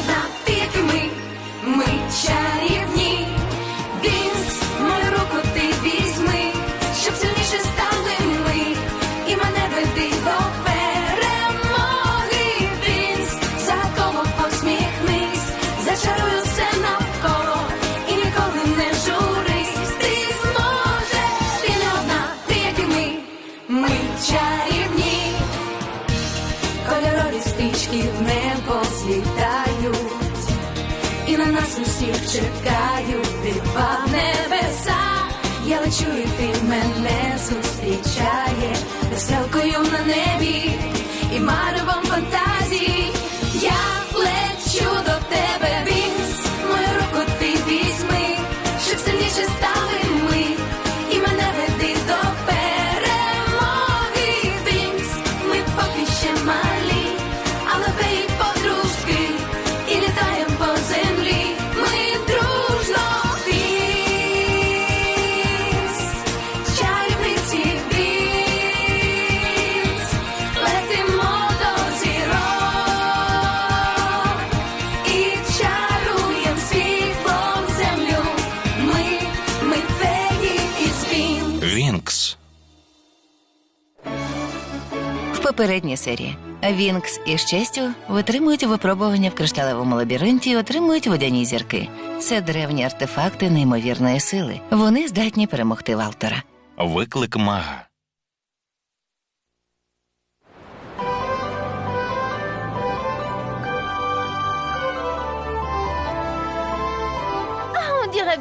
одна, В попередній серії Вінкс і щастю витримують випробування в кришталевому лабіринті і отримують водяні зірки. Це древні артефакти неймовірної сили. Вони здатні перемогти Валтора. Виклик мага.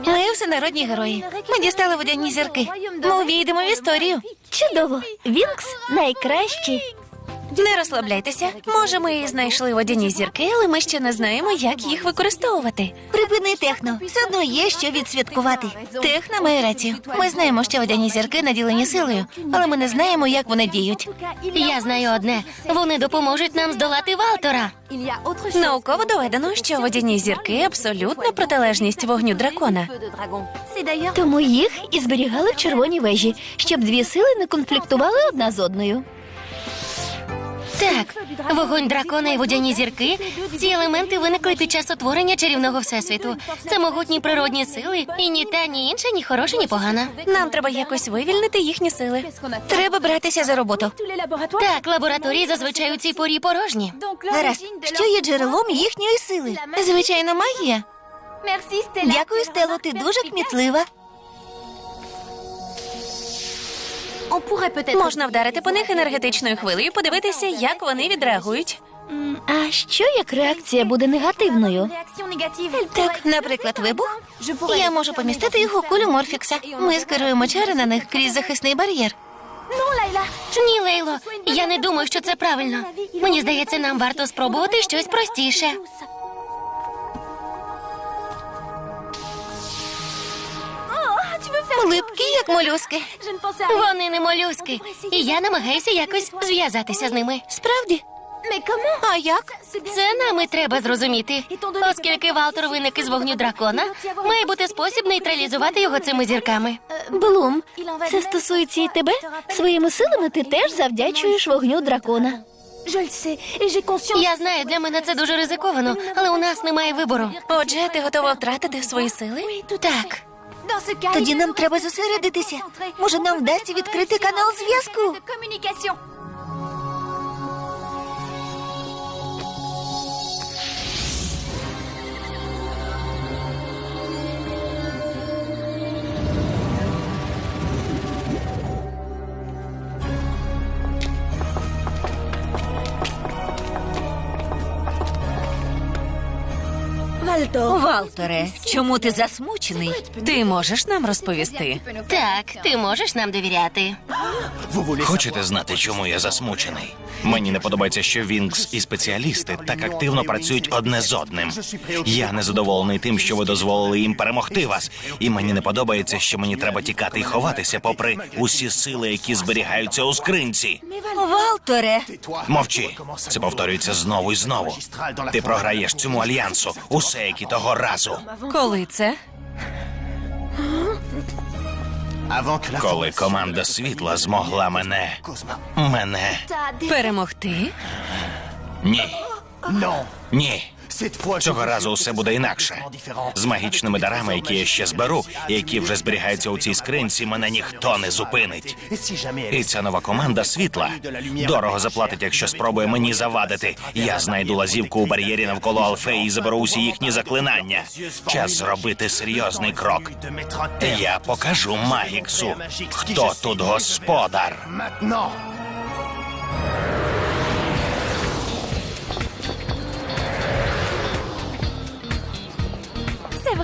Ми всенародні герої. Ми дістали водяні зірки. Ми увійдемо в історію. Чудово! Вінкс найкращий. Не розслабляйтеся. Може, ми і знайшли водяні зірки, але ми ще не знаємо, як їх використовувати. Припини техно. Все одно є що відсвяткувати. Техна має рацію. Ми знаємо, що водяні зірки наділені силою, але ми не знаємо, як вони діють. Я знаю одне: вони допоможуть нам здолати Валтора. Науково доведено, що водяні зірки абсолютна протилежність вогню дракона. Тому їх і зберігали в червоній вежі, щоб дві сили не конфліктували одна з одною. Так, вогонь дракона і водяні зірки. Ці елементи виникли під час утворення чарівного всесвіту. Це могутні природні сили, і ні та, ні інша, ні хороша, ні погана. Нам треба якось вивільнити їхні сили. Треба братися за роботу. Так, лабораторії зазвичай у цій порі порожні. Гаразд, що є джерелом їхньої сили? Звичайно, магія. Дякую, Стело, ти дуже кмітлива. Можна вдарити по них енергетичною хвилею, подивитися, як вони відреагують. А що як реакція буде негативною? Так, наприклад, вибух. Я можу помістити їх у кулю Морфікса. Ми скеруємо чари на них крізь захисний бар'єр. Ні, Лейло, я не думаю, що це правильно. Мені здається, нам варто спробувати щось простіше. Липкі, як молюски. Вони не молюски, і я намагаюся якось зв'язатися з ними. Справді? А як? Це нам і треба зрозуміти. Оскільки Валтор виник із вогню дракона, має бути спосіб нейтралізувати його цими зірками. Блум, це стосується і тебе. Своїми силами ти теж завдячуєш вогню дракона. Я знаю, для мене це дуже ризиковано, але у нас немає вибору. Отже, ти готова втратити свої сили? Так, Тоді нам треба зосередитися. Може, нам вдасться відкрити канал зв'язку. Валтере, чому ти засмучений? Ти можеш нам розповісти? так, ти можеш нам довіряти. Хочете знати, чому я засмучений? Мені не подобається, що Вінкс і спеціалісти так активно працюють одне з одним. Я незадоволений тим, що ви дозволили їм перемогти вас. І мені не подобається, що мені треба тікати і ховатися, попри усі сили, які зберігаються у скринці. Валтере, Мовчи. Це повторюється знову і знову. Ти програєш цьому альянсу. Усе, як і того разу. Коли це? Коли команда світла змогла мене. Мене. Перемогти? Ні. Ні. Цього разу усе буде інакше. З магічними дарами, які я ще зберу, і які вже зберігаються у цій скринці, мене ніхто не зупинить. І ця нова команда світла дорого заплатить, якщо спробує мені завадити. Я знайду лазівку у бар'єрі навколо Алфеї і заберу усі їхні заклинання. Час зробити серйозний крок. Я покажу Магіксу, хто тут господар.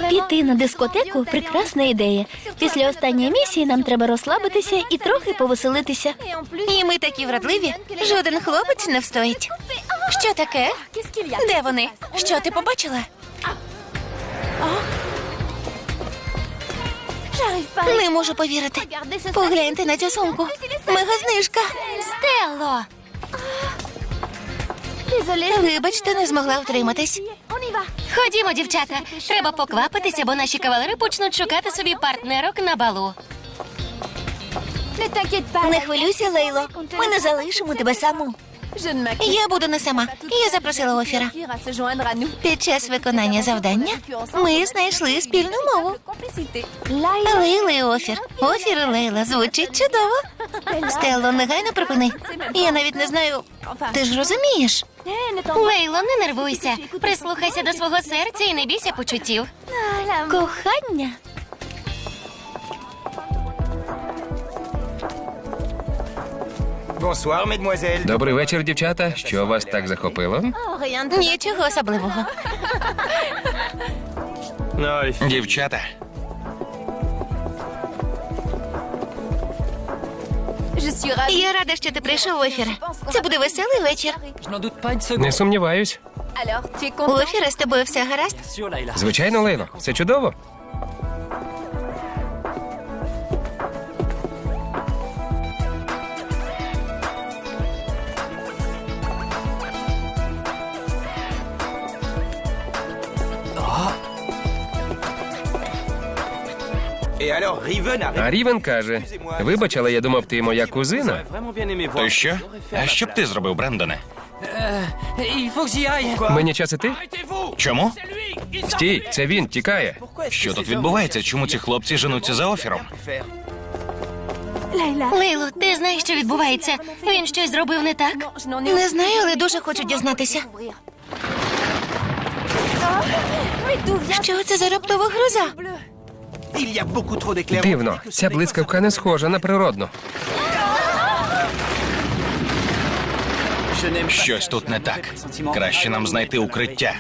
Піти на дискотеку прекрасна ідея. Після останньої місії нам треба розслабитися і трохи повеселитися. І ми такі вродливі. Жоден хлопець не встоїть. Що таке? Де вони? Що ти побачила? Не можу повірити. Погляньте на цю сумку. Мегазнижка. Стелло. Вибачте, не змогла втриматись. Ходімо, дівчата. Треба поквапитися, бо наші кавалери почнуть шукати собі партнерок на балу. Не хвилюйся, Лейло. Ми не залишимо тебе саму. Я буду не сама. Я запросила офіра. Під час виконання завдання ми знайшли спільну мову. Лейла і офір. Офір і Лейла. Звучить чудово. Стелло, негайно припини. Я навіть не знаю. Ти ж розумієш? Лейло, не нервуйся. Прислухайся до свого серця і не бійся почуттів. Кохання. Добрий вечір, дівчата. Що вас так захопило? Нічого особливого. Дівчата, Я рада, що ти прийшов, офіре. Це буде веселий вечір. Не сумніваюсь. У офіра з тобою все гаразд? Звичайно, Лейло, все чудово. А Рівен каже: Вибач, але я думав, ти моя кузина. то що? А що б ти зробив, Брендоне? Мені час іти? Чому? Стій, це він тікає. Що тут відбувається? Чому ці хлопці женуться за офіром? Лейло, ти знаєш, що відбувається? Він щось зробив не так? Не знаю, але дуже хочу дізнатися. Що це за раптова гроза? Дивно, ця блискавка не схожа на природну. Щось тут не так. Краще нам знайти укриття.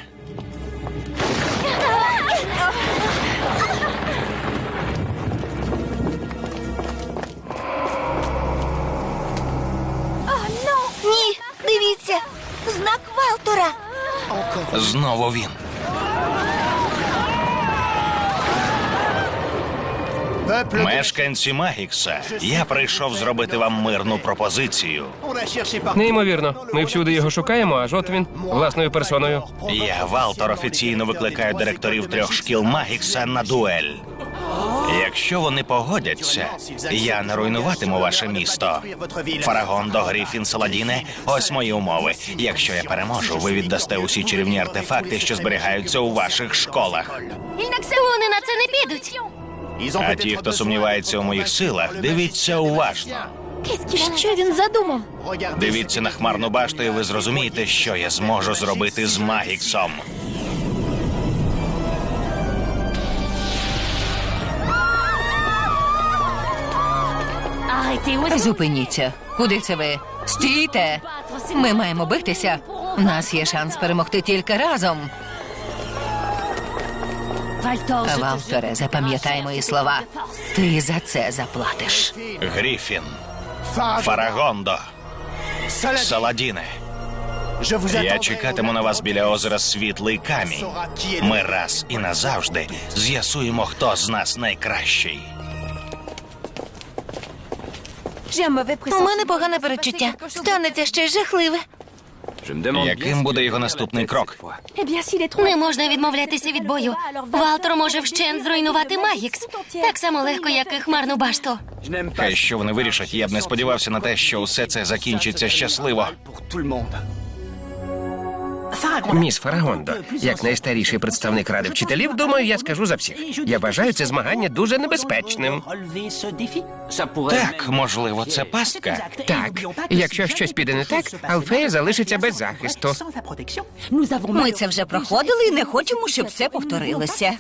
Ні, дивіться, знак Валтора. Знову він. Мешканці Магікса, я прийшов зробити вам мирну пропозицію. Неймовірно, ми всюди його шукаємо, аж от він власною персоною. Я, Валтор, офіційно викликаю директорів трьох шкіл Магікса на дуель. Якщо вони погодяться, я не руйнуватиму ваше місто. Фарагондо, Гріфін, Саладіне, ось мої умови. Якщо я переможу, ви віддасте усі чарівні артефакти, що зберігаються у ваших школах. Вони на це не підуть. А ті, хто сумнівається у моїх силах, дивіться уважно. Що він задумав? Дивіться на хмарну башту, і ви зрозумієте, що я зможу зробити з Магіксом. Зупиніться. Куди це ви? Стійте! Ми маємо битися. У нас є шанс перемогти тільки разом. Валторе, запам'ятай мої слова. Ти за це заплатиш. Гріфін, Фарагондо, Саладіне. Я чекатиму на вас біля озера Світлий Камінь. Ми раз і назавжди з'ясуємо, хто з нас найкращий. У мене погане перечуття. Станеться щось жахливе. Яким буде його наступний крок? Не можна відмовлятися від бою. Валтор може вщент зруйнувати Магікс. Так само легко, як і хмарну башту. Хай що вони вирішать, я б не сподівався на те, що усе це закінчиться щасливо. Міс Фарагондо, як найстаріший представник ради вчителів, думаю, я скажу за всіх. Я вважаю це змагання дуже небезпечним. Так, можливо, це пастка. Так, якщо щось піде не так, Алфея залишиться без захисту. Ми це вже проходили і не хочемо, щоб це повторилося.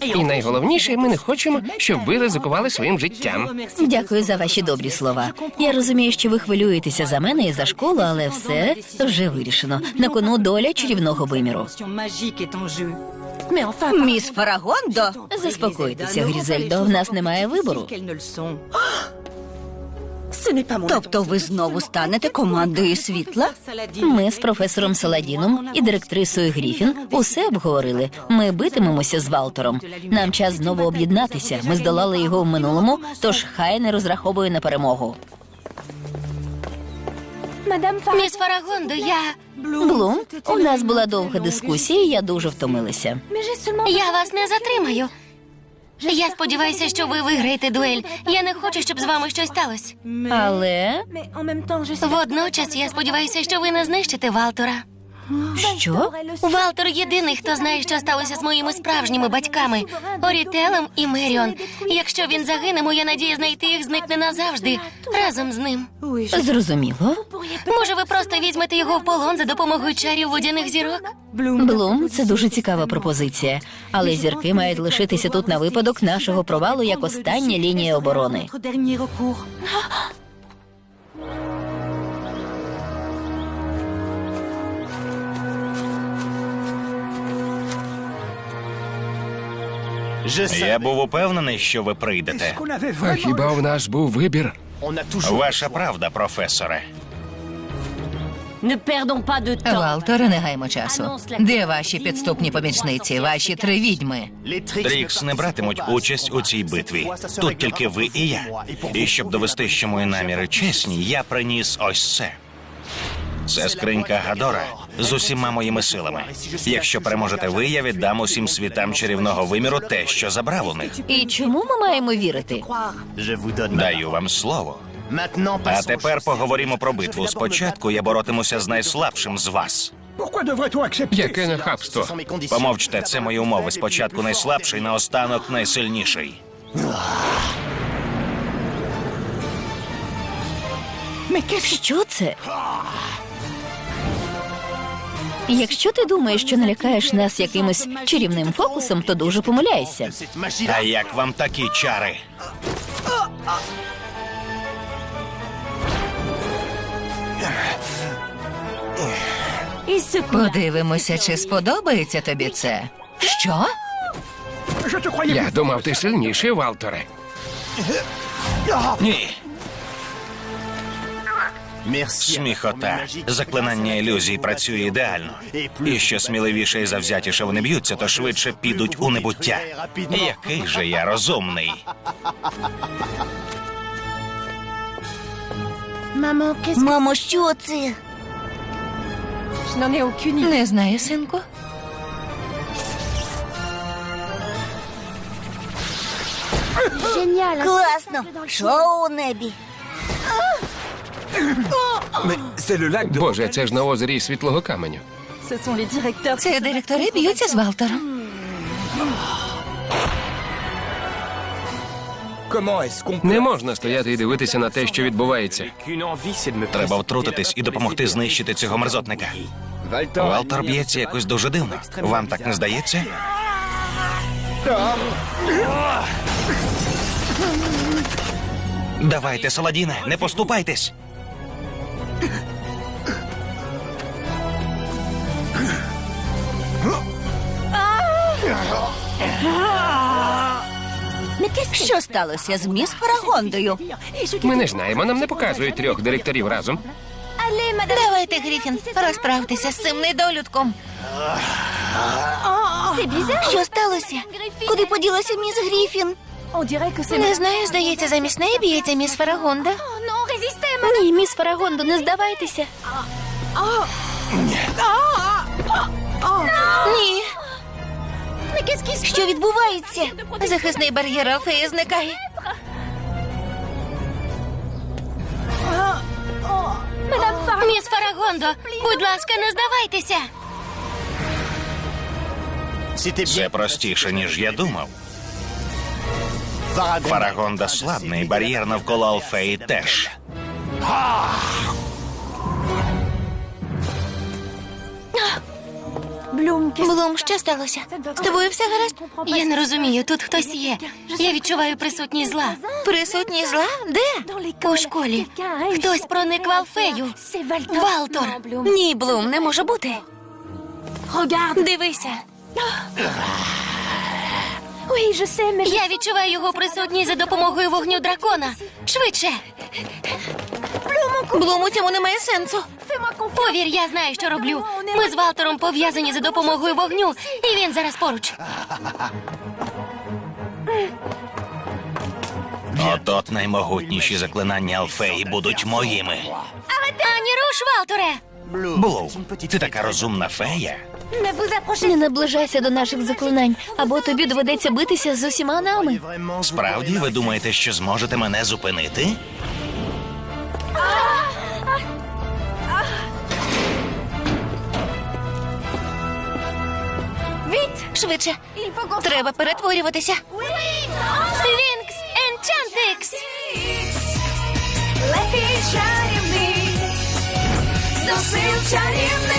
І найголовніше, ми не хочемо, щоб ви ризикували своїм життям. Дякую за ваші добрі слова. Я розумію, що ви хвилюєтеся за мене і за школу, але все вже вирішено. На кону доля чарівного виміру. Міс Фарагондо. Заспокойтеся, Грізельдо. В нас немає вибору. Тобто ви знову станете командою світла? Ми з професором Саладіном і директрисою Гріфін усе обговорили. Ми битимемося з Валтором. Нам час знову об'єднатися. Ми здолали його в минулому, тож хай не розраховує на перемогу. Міс Фарагондо, я. Блум, у нас була довга дискусія, і я дуже втомилася. Я вас не затримаю. Я сподіваюся, що ви виграєте дуель. Я не хочу, щоб з вами щось сталося. Але Водночас я сподіваюся, що ви не знищите Валтора. Що? Валтор єдиний, хто знає, що сталося з моїми справжніми батьками Орітелем і Меріон. Якщо він загине, моя надія знайти їх зникне назавжди разом з ним. Зрозуміло. Може, ви просто візьмете його в полон за допомогою чарів водяних зірок? Блум, це дуже цікава пропозиція. Але зірки мають лишитися тут на випадок нашого провалу як остання лінія оборони. Я був упевнений, що ви прийдете. А хіба в нас був вибір? Ваша правда, професоре. Валтере, не гаймо часу. Де ваші підступні помічниці, ваші три відьми? Трікс не братимуть участь у цій битві. Тут тільки ви і я. І щоб довести, що мої наміри чесні, я приніс ось це. Це скринька Гадора з усіма моїми силами. Якщо переможете ви, я віддам усім світам чарівного виміру те, що забрав у них. І чому ми маємо вірити? Даю вам слово. А тепер поговоримо про битву. Спочатку я боротимуся з найслабшим з вас. Яке нахабство? Помовчте, це мої умови. Спочатку найслабший, наостанок найсильніший. Що це? Якщо ти думаєш, що налякаєш нас якимось чарівним фокусом, то дуже помиляєшся. А як вам такі чари? Подивимося, чи сподобається тобі це. Що? Я думав, ти сильніший, Валторе. Ні. Сміхота. Заклинання ілюзій працює ідеально. І що сміливіше і завзятіше вони б'ються, то швидше підуть у небуття. Який же я розумний. Мамо, що це? Не знаю, синку. Класно! Шоу у небі. Боже, це ж на озері світлого каменю. Це директори б'ються з Валтером. Не можна стояти і дивитися на те, що відбувається. Треба втрутитись і допомогти знищити цього мерзотника. Валтер б'ється якось дуже дивно. Вам так не здається? Давайте, Саладіне, не поступайтесь. Що сталося з міс Фарагондою? Ми не знаємо, нам не показують трьох директорів разом. Давайте, Гріфін, розправтеся з цим недолюдком. Що сталося? Куди поділася міс Гріфін? Не знаю, здається, замість неї б'ється міс Фарагонда. Ні, міс Фарагондо, не здавайтеся. Ні. Що відбувається? Захисний бар'єр Алфеї зникає. Міс Фарагондо, будь ласка, не здавайтеся. Це простіше, ніж я думав. Фарагонда слабний, бар'єр навколо Алфеї теж. Блум, що сталося? З тобою все гаразд? Я не розумію, тут хтось є. Я відчуваю присутність зла. Присутній зла? Де? У школі хтось проник в Алфею. Валтор. Ні, Блум, не може бути. Дивися. Я відчуваю його присутність за допомогою вогню дракона. Швидше. Блум, у цьому немає сенсу. Повір, я знаю, що роблю. Ми з Валтором пов'язані за допомогою вогню, і він зараз поруч. От-от наймогутніші заклинання Алфеї будуть моїми. Ані руш, Валторе! Блум, ти така розумна фея. Не наближайся до наших заклинань, або тобі доведеться битися з усіма нами. Справді, ви думаєте, що зможете мене зупинити? Швидше. Треба перетворюватися. Вінкс Енчантикс! Легкий чарівний, до сил чарівний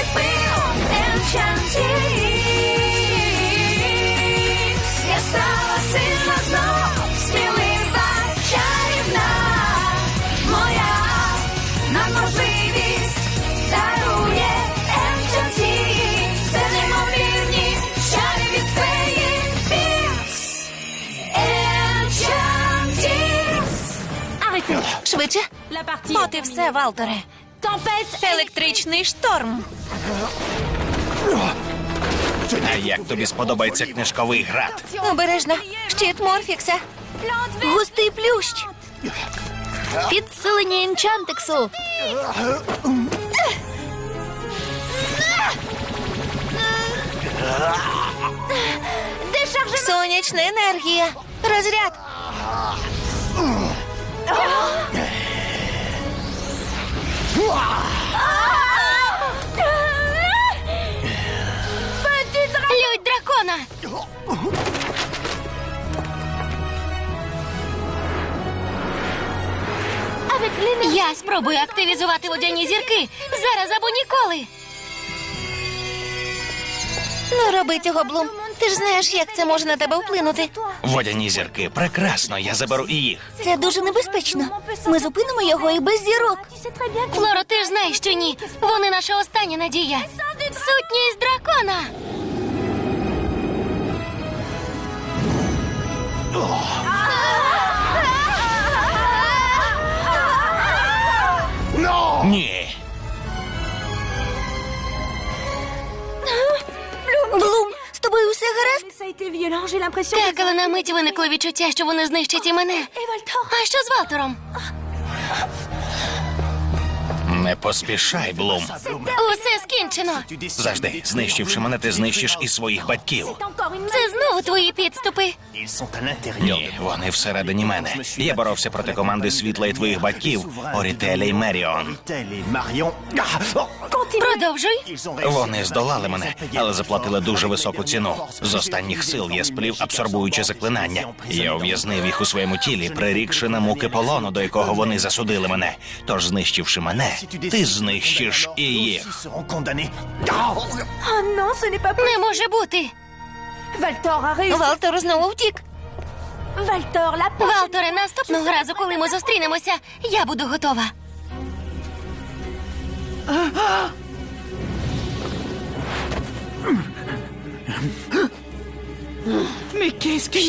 От і все, Валтере. Електричний шторм. А як тобі сподобається книжковий град? Обережно. Щит Морфікса. Густий плющ. Підсилення енчантексу. Сонячна енергія. Розряд. Лють дракона! Я спробую активізувати водяні зірки зараз або ніколи. Не роби цього, Блум. Ти ж знаєш, як це може на тебе вплинути. Водяні зірки, прекрасно, я заберу і їх. Це дуже небезпечно. Ми зупинимо його і без зірок. Флоро, ти ж знаєш, що ні. Вони наша остання надія. Сутність дракона. Ні. Але на мить виникло відчуття, що вони знищать і мене. А що з Валтором? Не поспішай, Блум. Усе скінчено. Завжди, знищивши мене, ти знищиш і своїх батьків. Це знову твої підступи. Ні, вони всередині мене. Я боровся проти команди світла і твоїх батьків, Орітеля і Меріон. Продовжуй. Вони здолали мене, але заплатили дуже високу ціну. З останніх сил я сплів абсорбуюче заклинання. Я ув'язнив їх у своєму тілі, прирікши на муки полону, до якого вони засудили мене. Тож, знищивши мене, ти знищиш і їх. Не може бути. Валтор знову втік. Валторе, наступного разу, коли ми зустрінемося, я буду готова.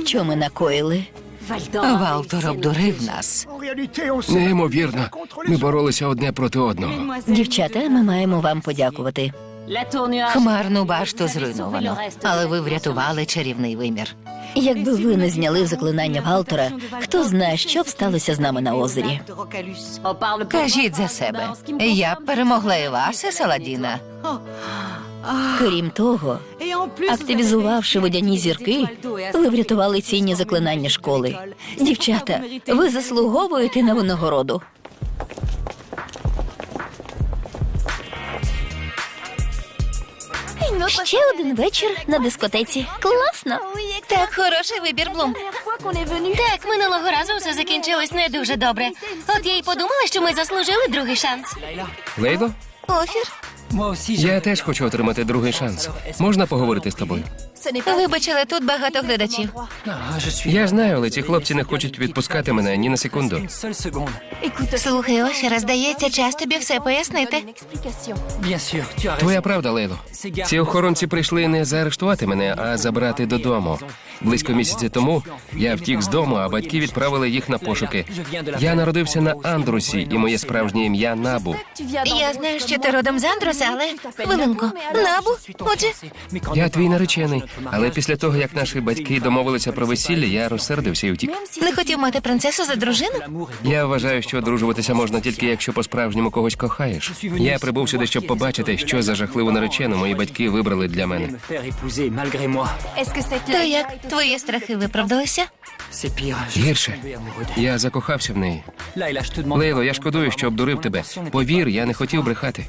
Що ми накоїли? Валтор обдурив нас. Неймовірно. Ми боролися одне проти одного. Дівчата, ми маємо вам подякувати. Хмарну башту зруйновано, але ви врятували чарівний вимір. Якби ви не зняли заклинання Валтора, хто знає, що б сталося з нами на озері. Кажіть за себе. Я б перемогла і вас, і Саладіна. Крім того, активізувавши водяні зірки, ви врятували цінні заклинання школи. Дівчата, ви заслуговуєте на винагороду. Ще один вечір на дискотеці. Класно. Так, хороший вибір, Блум. Так, минулого разу все закінчилось не дуже добре. От я й подумала, що ми заслужили другий шанс. Лейло, Офір. Я теж хочу отримати другий шанс. Можна поговорити з тобою? Вибач, але тут багато глядачів. Я знаю, але ці хлопці не хочуть відпускати мене ні на секунду. Слухай, Офіра, здається, час тобі все пояснити. Твоя правда, Лейло. Ці охоронці прийшли не заарештувати мене, а забрати додому. Близько місяця тому я втік з дому, а батьки відправили їх на пошуки. Я народився на Андрусі, і моє справжнє ім'я Набу. Я знаю, що ти родом з Андроса, але хвилинку. Набу, отже, Я твій наречений. Але після того, як наші батьки домовилися про весілля, я розсердився і втік. не хотів мати принцесу за дружину? Я вважаю, що одружуватися можна тільки якщо по-справжньому когось кохаєш. Я прибув сюди, щоб побачити, що за жахливу наречену мої батьки вибрали для мене. То як твої страхи виправдалися? Гірше. Я закохався в неї. Лейло, я шкодую, що обдурив тебе. Повір, я не хотів брехати.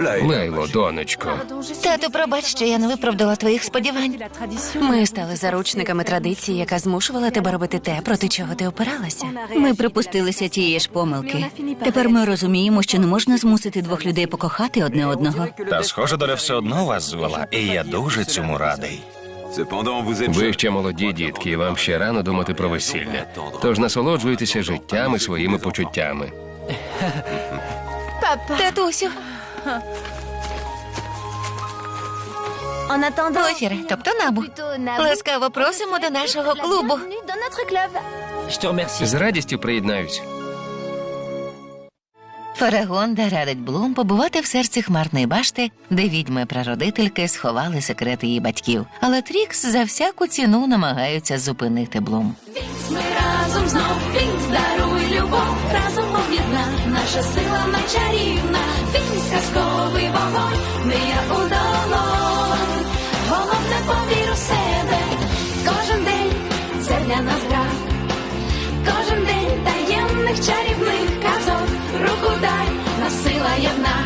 Лейло, донечко. Тату, пробач, що я не виправдала твоїх сподівань. Ми стали заручниками традиції, яка змушувала тебе робити те, проти чого ти опиралася. Ми припустилися тієї ж помилки. Тепер ми розуміємо, що не можна змусити двох людей покохати одне одного. Та схоже, доля все одно вас звела, і я дуже цьому радий. Ви ще молоді дітки, і вам ще рано думати про весілля. Тож насолоджуйтеся життям і своїми почуттями. Татусю. Офіре, тобто набу. Ласкаво просимо до нашого клубу. З радістю приєднаюсь. Фарагонда радить Блум побувати в серці хмарної башти, де відьми-прародительки сховали секрети її батьків. Але Трікс за всяку ціну намагаються зупинити Блум. Ми разом знов Вінкс даруй любов, разом об'єдна, наша сила найчарівна, Вінкс казковий вогонь, мрія у долонь, головне повір у себе, кожен день це для нас гра, кожен день таємних чарівних казок, руку дай, нас сила єдна,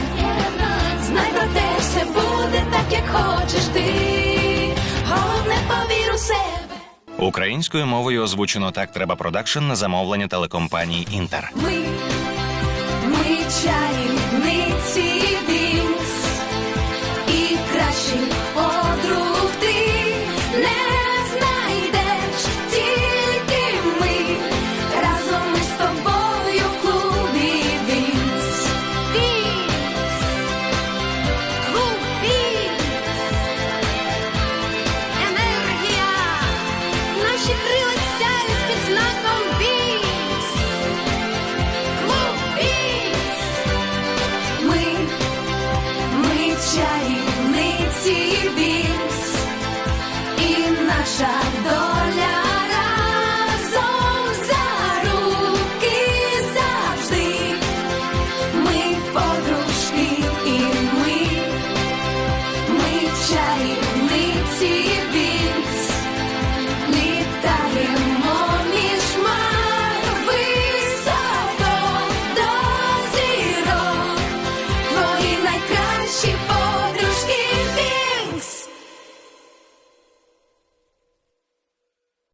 знай про те, все буде так, як хочеш ти, Українською мовою озвучено так треба продакшн на замовлення телекомпанії Інтер. Ми, ми чарівниці It's not the